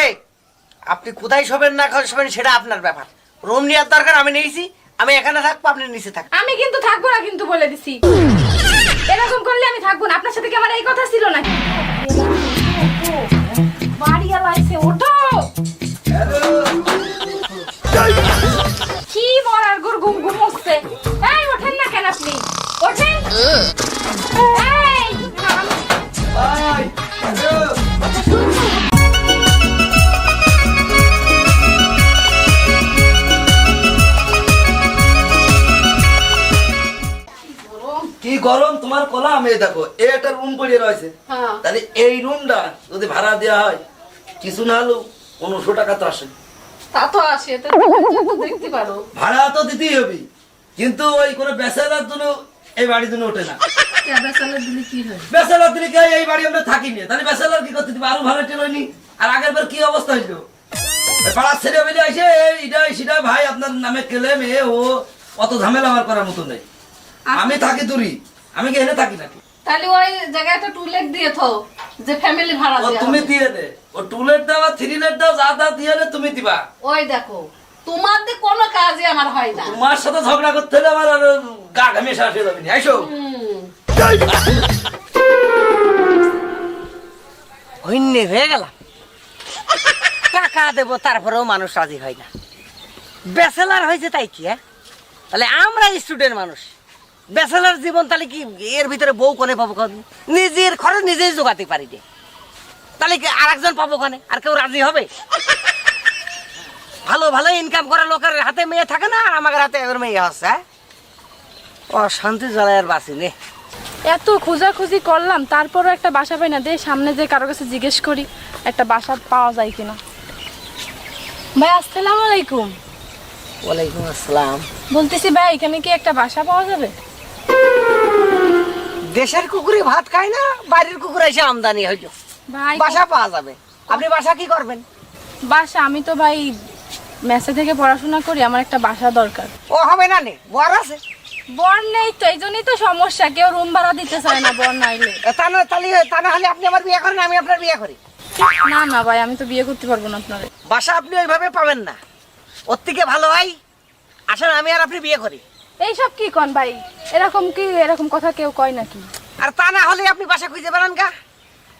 এই আপনি কোথায় শোবেন না কোথায় শোবেন সেটা আপনার ব্যাপার। রুম নেওয়ার দরকার আমি নিয়েছি আমি এখানে থাকব আপনি নিচে থাক আমি কিন্তু থাকব না কিন্তু বলে দিছি। এরকম করলে আমি থাকব না। আপনার সাথে কি আমার এই কথা ছিল নাকি? বাড়ি আলাইছে ওঠো! কি মরার গুর হচ্ছে? এই ওঠেন না কেন আপনি? ওঠেন! এই এই দেখো এই একটা রুম পড়ে রয়েছে। হ্যাঁ। তাহলে এই রুমটা যদি ভাড়া দেওয়া হয় কিছু না হলেও পনেরোশো টাকা তো আসে। তা তো আসে দেখতে পারো। ভাড়া তো দিতেই হবে কিন্তু ওই কোনো বেসালার জন্য এই বাড়ির জন্য ওঠে না। দিলে কি এই বাড়ি আমরা থাকি না? তাহলে বেসালার কি করতে দিবে আরও ভাড়া টেরোয়নি আর আগের বার কি অবস্থা হয়েছিল পাড়ার ছেলে বেলে আসে এটা সেটা ভাই আপনার নামে কেলে মেয়ে ও অত ঝামেলা আমার করার মতো নেই। আমি থাকি দূরি। আমি কি এনে থাকি নাকি? তাহলে ওই জায়গায় একটা টুলেট দিয়ে থো যে ফ্যামিলি ভাড়া ও তুমি দিয়ে দে। ও টুলেট দাও আর থ্রি লেট দাও যা দাও দিয়ে দে তুমি দিবা। ওই দেখো তোমার দিয়ে কোনো কাজই আমার হয় না। তোমার সাথে ঝগড়া করতে হলে আমার আর গা ঘামে শ্বাস হয়ে যাবে না। আইসো। হইন্যে হয়ে গেলাম। টাকা দেবো তারপরেও মানুষ রাজি হয় না। ব্যাচেলার হয়েছে তাই কি হ্যাঁ? তাহলে আমরা স্টুডেন্ট মানুষ। ব্যাচেলার জীবন তাহলে কি? এর ভিতরে বউ কোনে পাবো কন নিজের খরচ নিজেই জোগাতে পারি যে। তাহলে কি আর একজন পাবো কোনে? আর কেউ রাজি হবে? ভালো ভালো ইনকাম করা লোকের হাতে মেয়ে থাকে না আর আমার হাতে এবার মেয়ে হচ্ছে হ্যাঁ? অশান্তি জ্বালায় আর বাঁচি নে। এত খোঁজাখুঁজি করলাম তারপরও একটা বাসা পাই না। দে সামনে যে কারও কাছে জিজ্ঞেস করি একটা বাসা পাওয়া যায় কিনা। ভাই আসসালামু আলাইকুম। ওয়ালাইকুম আসসালাম। বলতেছি ভাই এখানে কি একটা বাসা পাওয়া যাবে? দেশের কুকুরে ভাত খায় না বাইরের কুকুরে এসে আমদানি হইল ভাই বাসা পাওয়া যাবে। আপনি বাসা কি করবেন? বাসা আমি তো ভাই মেসে থেকে পড়াশোনা করি আমার একটা বাসা দরকার। ও হবে না নে? বর আছে? বর নেই তো এই জন্যই তো সমস্যা কেউ রুম ভাড়া দিতে চায় না বর নাইলে। তা না তাহলে তা না হলে আপনি আমার বিয়ে করেন আমি আপনার বিয়ে করি। না না ভাই আমি তো বিয়ে করতে পারব না আপনার। বাসা আপনি ওইভাবে পাবেন না। ওর থেকে ভালো হয় আসেন আমি আর আপনি বিয়ে করি। এইসব কি কন ভাই? এরকম কি এরকম কথা কেউ কয় নাকি? আর তা না হলে আপনি বাসা খুঁজে বেড়ান গা।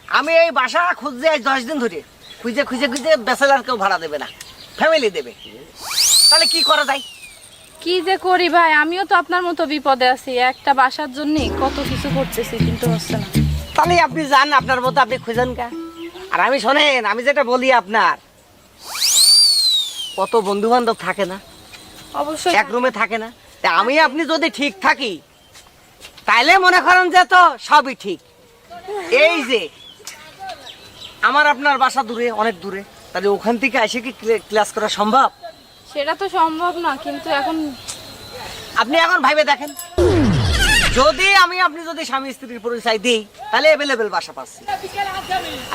আমি এই বাসা খুঁজতে আজ দশ দিন ধরে। খুঁজে খুঁজে খুঁজে বেসেলার কেউ ভাড়া দেবে না। ফ্যামিলি দেবে। তাহলে কি করা যায়? কি যে করি ভাই আমিও তো আপনার মতো বিপদে আছি। একটা বাসার জন্য কত কিছু করতেছি কিন্তু হচ্ছে না। তাহলে আপনি যান আপনার মতো আপনি খুঁজেন কা আর আমি শোনেন আমি যেটা বলি আপনার কত বন্ধু বান্ধব থাকে না? অবশ্যই। এক রুমে থাকে না? তা আমি আপনি যদি ঠিক থাকি তাইলে মনে করেন যে তো সবই ঠিক। এই যে আমার আপনার বাসা দূরে অনেক দূরে। তাহলে ওখান থেকে এসে কি ক্লাস করা সম্ভব? সেটা তো সম্ভব না কিন্তু এখন আপনি এখন ভাইবে দেখেন। যদি আমি আপনি যদি স্বামী স্ত্রীর পরিচয় দিই তাহলে অ্যাভেলেবেল বাসা পাচ্ছি।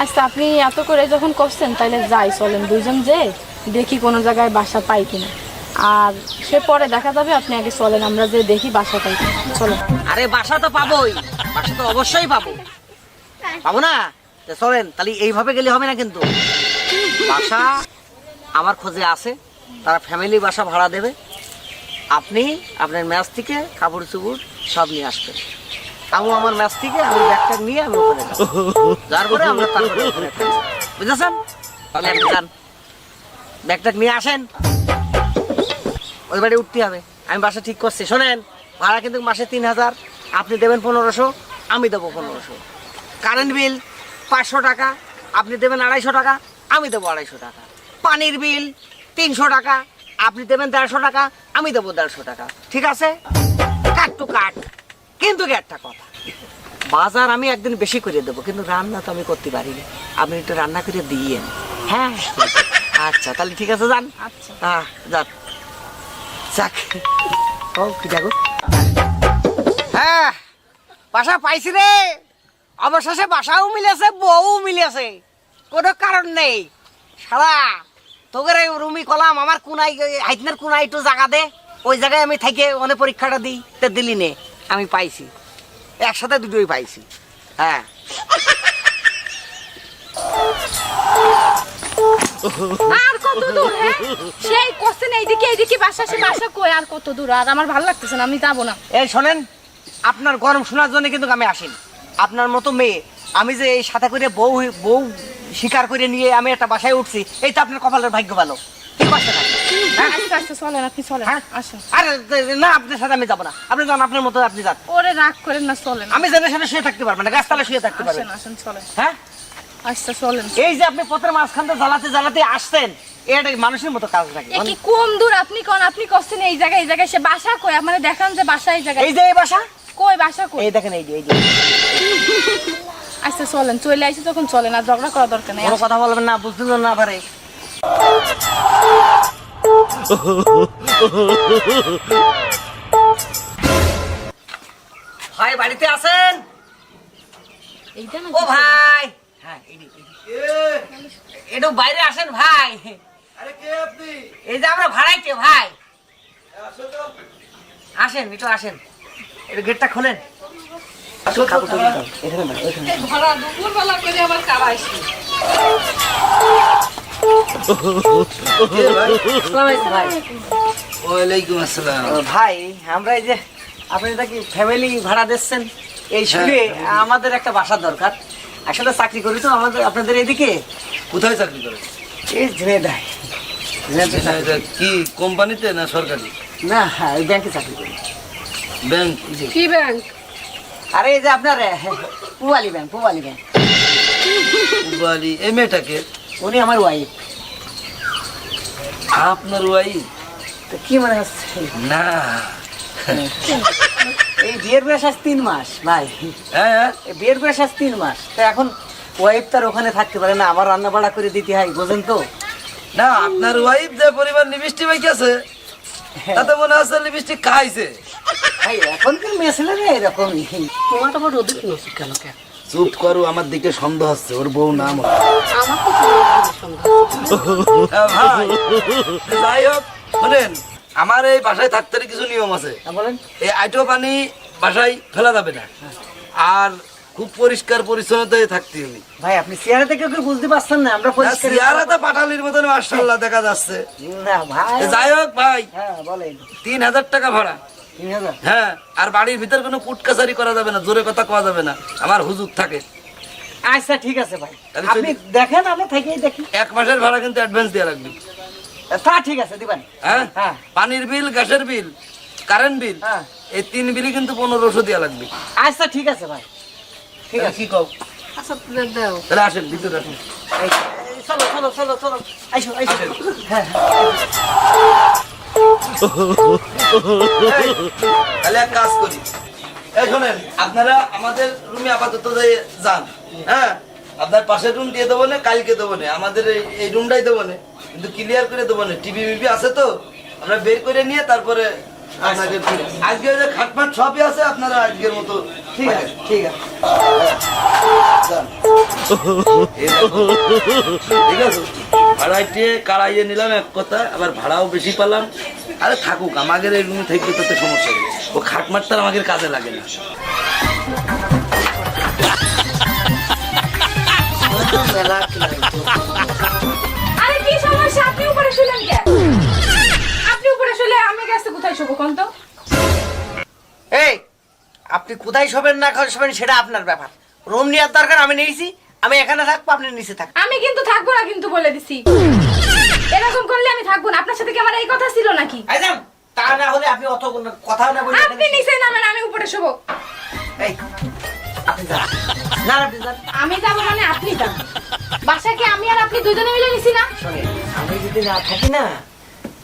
আচ্ছা আপনি এত করে যখন করছেন তাহলে যাই চলেন দুইজন যে দেখি কোনো জায়গায় বাসা পাই কিনা। আর সে পরে দেখা যাবে, আপনি আগে চলেন, আমরা যে দেখি বাসা পাই চলেন আরে বাসা তো পাবোই, বাসা তো অবশ্যই পাবো। পাবো না? চলেন, তাহলে এইভাবে গেলে হবে না কিন্তু। বাসা আমার খোঁজে আছে, তারা ফ্যামিলি বাসা ভাড়া দেবে। আপনি আপনার ম্যাচ থেকে কাপড় চুপড় সব নিয়ে আসবেন। আমি আমার ম্যাচ থেকে আমি ব্যাগটা নিয়ে আমি যার পরে আমরা বুঝেছেন? তাহলে যান। ব্যাগটা নিয়ে আসেন। ওই বাড়ি উঠতে হবে। আমি বাসা ঠিক করছি। শোনেন ভাড়া কিন্তু মাসে তিন হাজার। আপনি দেবেন পনেরোশো আমি দেবো পনেরোশো। কারেন্ট বিল পাঁচশো টাকা আপনি দেবেন আড়াইশো টাকা আমি দেবো আড়াইশো টাকা। পানির বিল তিনশো টাকা আপনি দেবেন দেড়শো টাকা আমি দেবো দেড়শো টাকা। ঠিক আছে? Cut to cut. কিন্তু কি একটা কথা? বাজার আমি একদিন বেশি করে দেবো কিন্তু রান্না তো আমি করতে পারি না। আপনি একটু রান্না করে দিয়েন। হ্যাঁ? আচ্ছা তাহলে ঠিক আছে যান। আচ্ছা। হ্যাঁ যাক যাক হ্যাঁ বাসা পাইছি রে। অবশেষে বাসাও মিলেছে বউ মিলেছে। কোনো কারণ নেই। সারা তোকে রে রুমি কলাম, আমার কোনাই হাইতনের কোনায় একটু জায়গা দে। ওই জায়গায় আমি থেকে অনেক পরীক্ষাটা দিই, তে দিলি নে, আমি পাইছি। একসাথে দুটোই পাইছি। হ্যাঁ। আর কত দূর হ্যাঁ? সেই কোশ্চেন এইদিকে এইদিকে বাসা সে বাসা কই? আর কত দূর? আর আমার ভালো লাগতেছে না আমি যাব না। এই শোনেন আপনার গরম শোনার জন্য কিন্তু আমি আসিনি। আপনার মতো মেয়ে আমি যে এই সাথে করে বউ বউ স্বীকার করে নিয়ে আমি একটা বাসায় উঠছি এই তো আপনার কপালের ভাগ্য ভালো। হ্যাঁ? চলেন আপনি চলেন হ্যাঁ? আরে না আপনার সাথে আমি যাব না। আপনি যান আপনার মতো আপনি যান। ওরে রাগ করেন না চলেন। আমি জেনে শুয়ে থাকতে পারব না গাছতলা শুয়ে থাকতে পারবেন। আসেন আসেন চলেন। হ্যাঁ? আচ্ছা চলেন। এই যে আপনি পথের মাঝখান দিয়ে জ্বালাতে জ্বালাতে আসছেন এটা মানুষের মতো কাজ লাগে কি কম দূর? আপনি কোন আপনি এই জায়গায় এই জায়গায় সে বাসা কই? মানে দেখান যে বাসা এই জায়গায়। এই যে এই বাসা? কই বাসা কই? এই দেখেন এই যে এই যে। আচ্ছা চলেন। চলে আইছি তখন চলেন আর ঝগড়া করা দরকার নেই। কোনো কথা বলবেন না না পারে। ভাই বাড়িতে আছেন? ও ভাই! হ্যাঁ। একটু বাইরে আসেন ভাই। আরে কে আপনি? এই যে আমরা ভাড়াইতে ভাই। আসেন একটু আসেন। একটু গেটটা খোলেন। ভাই? ভাই। ওয়ালাইকুম ভাই আমরা এই যে আপনি নাকি ফ্যামিলি ভাড়া দিচ্ছেন? এই সুরে আমাদের একটা বাসা দরকার। আসলে চাকরি করি তো আমাদের আপনাদের এদিকে? কোথায় চাকরি করেন? এই এটা কি কোম্পানিতে না সরকারি? না হ্যাঁ ওই ব্যাংকে চাকরি করি। ব্যাংক? কি ব্যাংক? আরে এই যে আপনার পুয়ালি ব্যাংক পুয়ালি ব্যাংক। বাড়ি এই মেয়েটাকে? উনি আমার ওয়াইফ আপনার ওয়াই তো কি মনে হচ্ছে? না। এই বিয়ের বয়স আজ তিন মাস ভাই। হ্যাঁ বিয়ের বয়স আজ তিন মাস। তো এখন ওয়াইফ তার ওখানে থাকতে পারে না আমার রান্না বাড়া করে দিতে হয় বোঝেন তো? না আপনার ওয়াইফ যে পরিমাণ লিপস্টিক বাইকেছে তাতে মনে হচ্ছে লিপস্টিক খাইছে। ভাই এখনকার মেয়ে ছেলেরা এরকমই। তোমার আবার কি ওষুধ কেন কেন চুপ করো আমার দিকে সন্দেহ হচ্ছে ওর বউ নাম ভাই। যাই হোক শোনেন আমার এই বাসায় থাকতে কিছু নিয়ম আছে। বলেন। এই আইটো পানি বাসায় ফেলা যাবে না। আর খুব পরিষ্কার পরিচ্ছন্নতায় থাকতে হবে। ভাই আপনি চেহারা থেকে কেউ বুঝতে পারছেন না আমরা পরিষ্কার পাটালির মতন দেখা যাচ্ছে। না ভাই। যাই হোক ভাই। হ্যাঁ বলেন। তিন হাজার টাকা ভাড়া। হ্যাঁ আর বাড়ির ভিতর কোনো কুটকাচারি করা যাবে না জোরে কথা কওয়া যাবে না। আমার হুজুর থাকে। আচ্ছা ঠিক আছে ভাই। আপনি দেখেন আমরা থেকেই দেখি। এক মাসের ভাড়া কিন্তু অ্যাডভান্স দেওয়া লাগবে। তা ঠিক আছে দিবেন। হ্যাঁ? হ্যাঁ। পানির বিল গ্যাসের বিল কারেন্ট বিল হ্যাঁ। এই তিন বিলই কিন্তু পনেরোশো দেওয়া লাগবে। আচ্ছা ঠিক আছে ভাই। ঠিক আছে। কি কও? আচ্ছা তুলে দাও। তাহলে আসেন ভিতরে আসেন। চলো চলো চলো চলো। আইসো আইসো। হ্যাঁ তাহলে এক কাজ করি। এই শোনেন আপনারা আমাদের রুমে আপাতত যান। হ্যাঁ? আপনার পাশের রুম দিয়ে দেবো না কালকে দেবো না আমাদের এই- রুমটাই দেবো না। কিন্তু ক্লিয়ার করে দেবো না টিভি মিভি আছে তো? আমরা বের করে নিয়ে তারপরে আপনাকে আজকে যে খাটমাট সবই আছে আপনারা আজকের মতো ঠিক আছে ঠিক আছে। ঠিক আছে? ভাড়াইতে কাড়াইয়ে নিলাম এক কথা আবার ভাড়াও বেশি পেলাম। আরে থাকুক আমাদের এই রুমে থাকবে তাতে সমস্যা নেই। ও খাটমাটটা আমাদের কাজে লাগে না। আরে কি সমস্যা? আপনি উপরে শুলেন কেন আপনি উপরে শুলে আমি গেছে কোথায় শুবো কোন তো? এই আপনি কোথায় শোবেন না কোথায় শোবেন সেটা আপনার ব্যাপার। রুম নেওয়ার দরকার আমি নিয়েছি আমি এখানে থাকব আপনি নিচে থাকবেন। আমি কিন্তু থাকব না কিন্তু বলে দিছি। এরকম করলে আমি থাকব না। আপনার সাথে কি আমার এই কথা ছিল নাকি? আইজাম তা না হলে আপনি অত কোনো কথা না বলে আপনি নিচে নামেন আমি উপরে শোবো। এই আপনি আমি যাব মানে আপনি যান। বাসা কি আমি আর আপনি দুজনে মিলে নিছি না? আমি যদি না থাকি না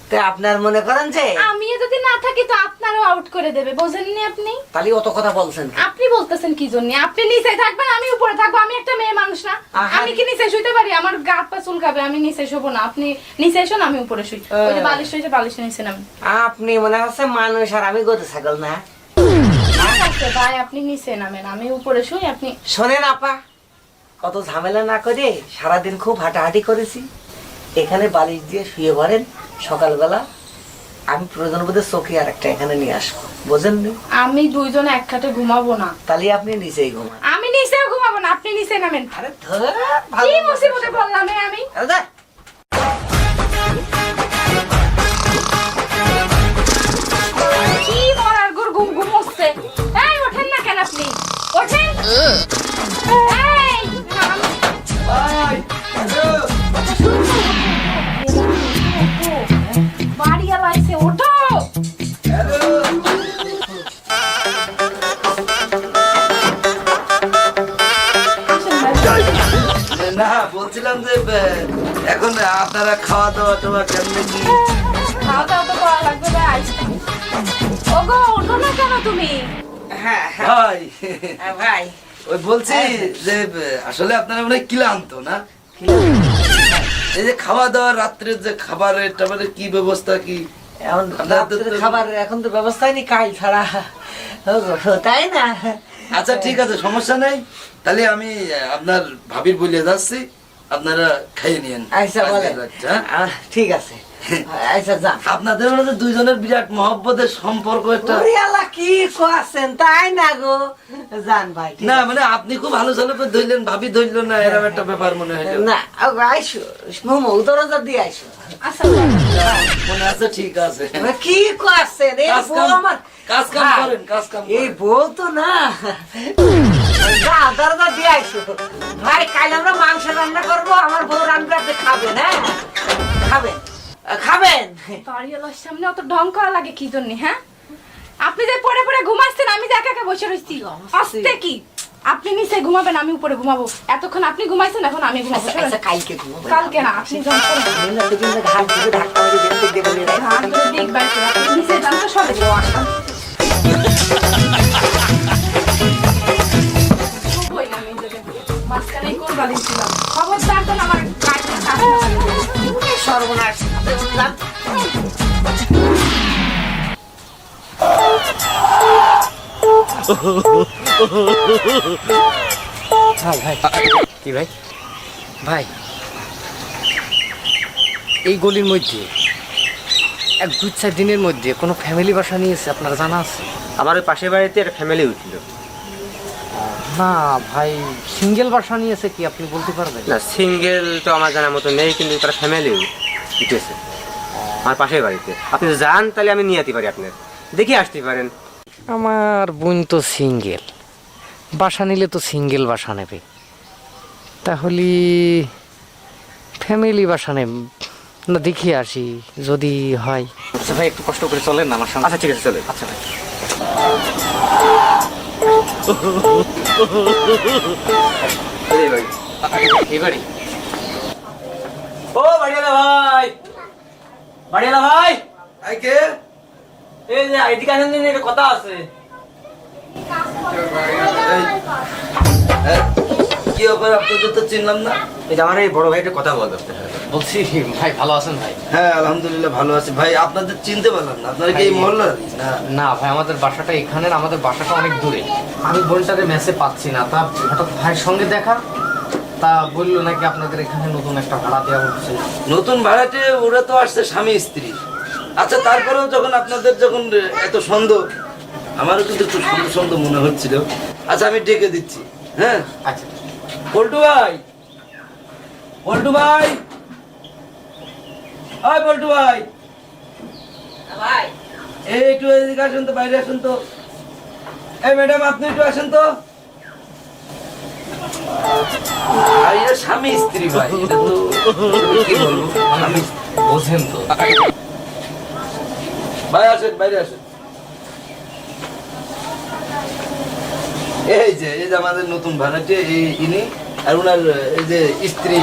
তা আপনার মনে করেন যে আমি যদি না থাকি তো আপনারও আউট করে দেবে বোঝেননি আপনি? তাহলে অত কথা বলছেন আপনি বলতেছেন কি জন্য? আপনি নিচে থাকবেন আমি উপরে থাকব আমি একটা মেয়ে মানুষ না। আমি কি নিচে শুইতে পারি? আমার গা পা চুলকাবে আমি নিচে শোবো না। আপনি নিচে এসো আমি উপরে শুই। ওই যে বালিশ হয়েছে বালিশ নিচে নামি। আপনি মনে হচ্ছে মানুষ আর আমি গরু ছাগল না। ভাই আপনি নিচে নামেন আমি উপরে শুই আপনি শোনেন আপা কত ঝামেলা না করে সারাদিন খুব হাঁটাহাঁটি করেছি। এখানে বালিশ দিয়ে শুয়ে পড়েন সকালবেলা। আমি প্রয়োজন বোধে চোখে আর একটা এখানে নিয়ে আসব বোঝেন আমি দুইজন এক খাটে ঘুমাবো না। তাহলে আপনি নিচেই ঘুমান। আমি নিচেও ঘুমাবো না আপনি নিচে নামেন। আরে ধর ভালো মুসিবতে বললাম আমি? কি মরার গুর ঘুম ঘুম হচ্ছে? আপনি ওঠেন। বাড়িয়া লাগছে ওঠো। না বলছিলাম যে এখন আপনারা খাওয়া দাওয়া টাওয়া কেমনে কি খাওয়া দাওয়া তো করা লাগবে ওগো ওঠো না কেন তুমি? ভাই। হ্যাঁ, ভাই। ওই বলছি যে আসলে আপনারা মনে ক্লান্ত না? এই যে খাওয়া দাওয়া রাত্রের যে খাবারের টাবারের কি ব্যবস্থা কি? এখন তো- রাত্রের খাবার এখন তো ব্যবস্থাই নেই কাল ছাড়া। তাই না? আচ্ছা ঠিক আছে সমস্যা নেই। তাহলে আমি আপনার ভাবির বলে যাচ্ছি। আপনারা খাইয়ে নিয়েন। আচ্ছা হ্যাঁ? ঠিক আছে। আচ্ছা যান আপনাদের মধ্যে দুইজনের বিরাট মহব্বতের সম্পর্ক একটা আল্লাহ, কি কোয়াছেন? তাই না গো? যান ভাই না মানে আপনি খুব ভালো ধরলেন ভাবি ধরল না এরকম একটা ব্যাপার মনে হয় না আইসো মোমো দরজা দিয়ে আইসো। আচ্ছা মনে আছে ঠিক আছে। কি কোয়াছেন? এই কাজ বউ কাম- আমার কাজ কাম করেন, কাজ কাম এই বউ তো না। দরজা দিয়ে আইসো। ভাই কাল আমরা মাংস রান্না করব আমার বউ রান্না খাবেন হ্যাঁ খাবেন আহ, খাবেন? বাড়িওয়ালার সামনে অত ঢং করা লাগে কি জন্য হ্যাঁ? আপনি যে পড়ে পড়ে ঘুমাচ্ছেন আমি যে একা একা বসে রয়েছি আস্তে কি? আপনি নিচে ঘুমাবেন আমি উপরে ঘুমাবো। এতক্ষণ আপনি ঘুমাইছেন এখন আমি ঘুমাবো আচ্ছা, আচ্ছা, কালকে ঘুমাবো। কালকে না আপনি নিচে যান তো দিচ্ছিলাম। খবরদার যেন আমার। সর্বনাশ। হ্যাঁ ভাই কি ভাই? ভাই এই গলির মধ্যে এক দু চার দিনের মধ্যে কোনো ফ্যামিলি বাসা নিয়েছে আপনার জানা আছে? আমার ওই পাশের বাড়িতে একটা ফ্যামিলি উঠছিল না ভাই সিঙ্গেল বাসা নিয়েছে কি আপনি বলতে পারবেন? না সিঙ্গেল তো আমার জানার মতো নেই কিন্তু তারা ফ্যামিলি উঠেছে আমার পাশের বাড়িতে। আপনি যান তাহলে আমি নিয়ে যেতে পারি আপনার। দেখে আসতে পারেন। আমার বোন তো সিঙ্গেল বাসা নিলে তো সিঙ্গেল বাসা নেবে। তাহলে ফ্যামিলি বাসা নেব। না দেখি আসি যদি হয়। আচ্ছা ভাই একটু কষ্ট করে চলেন না আমার সঙ্গে। আচ্ছা ঠিক আছে চলে আচ্ছা ভাই। কার্ড নিয়ে কথা আছে হ্যাঁ, কি তো চিনলাম না এই আমার এই বড় ভাইটা কথা বলতে বলছি ভাই ভালো আছেন ভাই? হ্যাঁ আলহামদুলিল্লাহ ভালো আছি। ভাই আপনাদের চিনতে পারলাম না। আপনারা কি এই মহল্লার না না। ভাই আমাদের বাসাটা এখানের আমাদের বাসাটা অনেক দূরে। আমি বোনটাকে মেসে পাচ্ছি না। তা হঠাৎ ভাইয়ের সঙ্গে দেখা তা বলল নাকি আপনাদের এখানে নতুন একটা ভাড়া দেওয়া হচ্ছে। নতুন ভাড়াটে ওরা তো আসছে স্বামী স্ত্রী। আচ্ছা তারপরেও যখন আপনাদের যখন এত সন্দেহ আমারও কিন্তু একটু সন্দেহ সন্দেহ মনে হচ্ছিল। আচ্ছা আমি ডেকে দিচ্ছি। হ্যাঁ? আচ্ছা। পল্টু ভাই! পল্টু ভাই! হাই পল্টু ভাই। ভাই। এই একটু এদিকে আসুন তো বাইরে আসুন তো। এই ম্যাডাম আপনি একটু আসেন তো। স্বামী স্ত্রী ভাই। এটা তো কি বলব? স্বামী বোঝেন তো। ভাই আসেন বাইরে আসেন। এই যে এই যে আমাদের নতুন ভাড়াটে এই ইনি আর ওনার এই যে স্ত্রী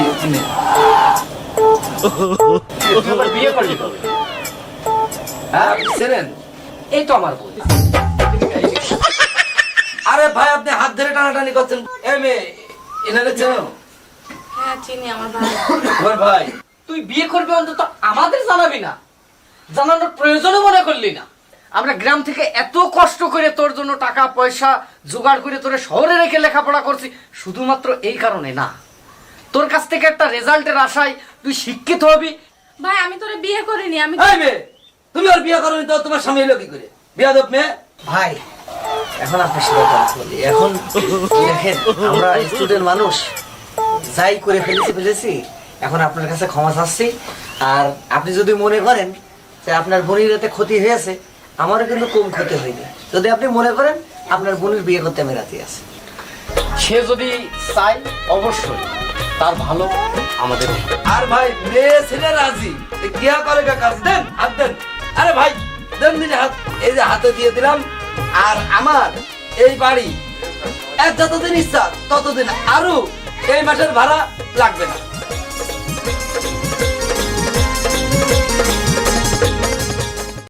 বিয়ে হ্যাঁ চেনেন এই তো আমার বোন আরে ভাই আপনি হাত ধরে টানাটানি করছেন এনারে চেনো হ্যাঁ চিনি আমার ভাই ভাই তুই বিয়ে করবি অন্তত আমাদের জানাবি না জানানোর প্রয়োজনও মনে করলি না আমরা গ্রাম থেকে এত কষ্ট করে তোর জন্য টাকা পয়সা জোগাড় করে তোরে শহরে রেখে লেখাপড়া করছি শুধুমাত্র এই কারণে না তোর কাছ থেকে একটা রেজাল্টের আশায় তুই শিক্ষিত হবি ভাই আমি তোরে বিয়ে করিনি আমি এই মেয়ে তুমি আর বিয়ে করনি তো তোমার স্বামী এলো কি করে? বিয়া দেব মেয়ে। ভাই এখন আপনার সাথে কথা বলি। এখন দেখেন আমরা স্টুডেন্ট মানুষ যাই করে ফেলেছি ফেলেছি এখন আপনার কাছে ক্ষমা চাচ্ছি। আর আপনি যদি মনে করেন যে আপনার বোনের এতে ক্ষতি হয়েছে আমারও কিন্তু কম ক্ষতি হয়নি। যদি আপনি মনে করেন আপনার বোনের বিয়ে করতে আমি রাজি আছি। সে যদি চাই অবশ্যই। তার ভালো আমাদের আর ভাই, মেয়ে, ছেলে রাজি? কিয়া করে কাজ? দেন, হাত দেন। আরে ভাই, দেন দিন হাত। এই যে হাতে দিয়ে দিলাম। আর আমার এই বাড়ি এক যতদিন ইচ্ছা, ততদিন আরও এই মাসের ভাড়া লাগবে না।